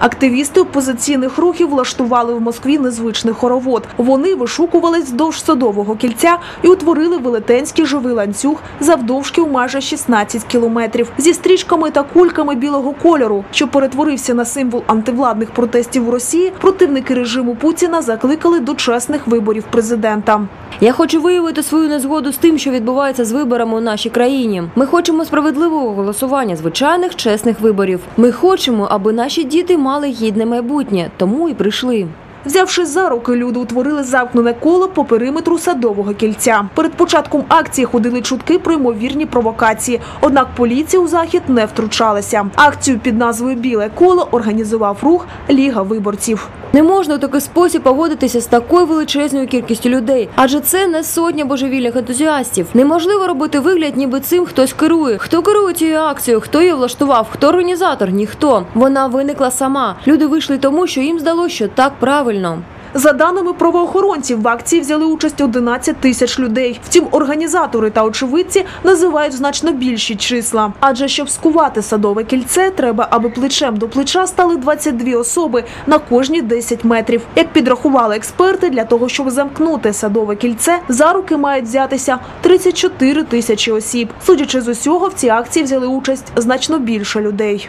Активісти опозиційних рухів влаштували в Москві незвичний хоровод. Вони вишукувались вздовж садового кільця і утворили велетенський живий ланцюг завдовжки у майже 16 кілометрів зі стрічками та кульками білого кольору, що перетворився на символ антивладних протестів у Росії. Противники режиму Путіна закликали до чесних виборів президента. Я хочу виявити свою незгоду з тим, що відбувається з виборами у нашій країні. Ми хочемо справедливого голосування, звичайних чесних виборів. Ми хочемо, аби наші діти мали гідне майбутнє, тому і прийшли. Взявши за руки, люди утворили замкнене коло по периметру садового кільця. Перед початком акції ходили чутки про ймовірні провокації. Однак поліція у захід не втручалася. Акцію під назвою Біле коло організував рух Ліга виборців. Не можна у такий спосіб поводитися з такою величезною кількістю людей, адже це не сотня божевільних ентузіастів. Неможливо робити вигляд, ніби цим хтось керує. Хто керує цією акцією, хто її влаштував, хто організатор? Ніхто. Вона виникла сама. Люди вийшли тому, що їм здалося, що так правильно. За даними правоохоронців, в акції взяли участь 11 тисяч людей. Втім, організатори та очевидці називають значно більші числа. Адже щоб скувати садове кільце, треба, аби плечем до плеча стали 22 особи на кожні 10 метрів. Як підрахували експерти, для того, щоб замкнути садове кільце, за руки мають взятися 34 тисячі осіб. Судячи з усього, в цій акції взяли участь значно більше людей.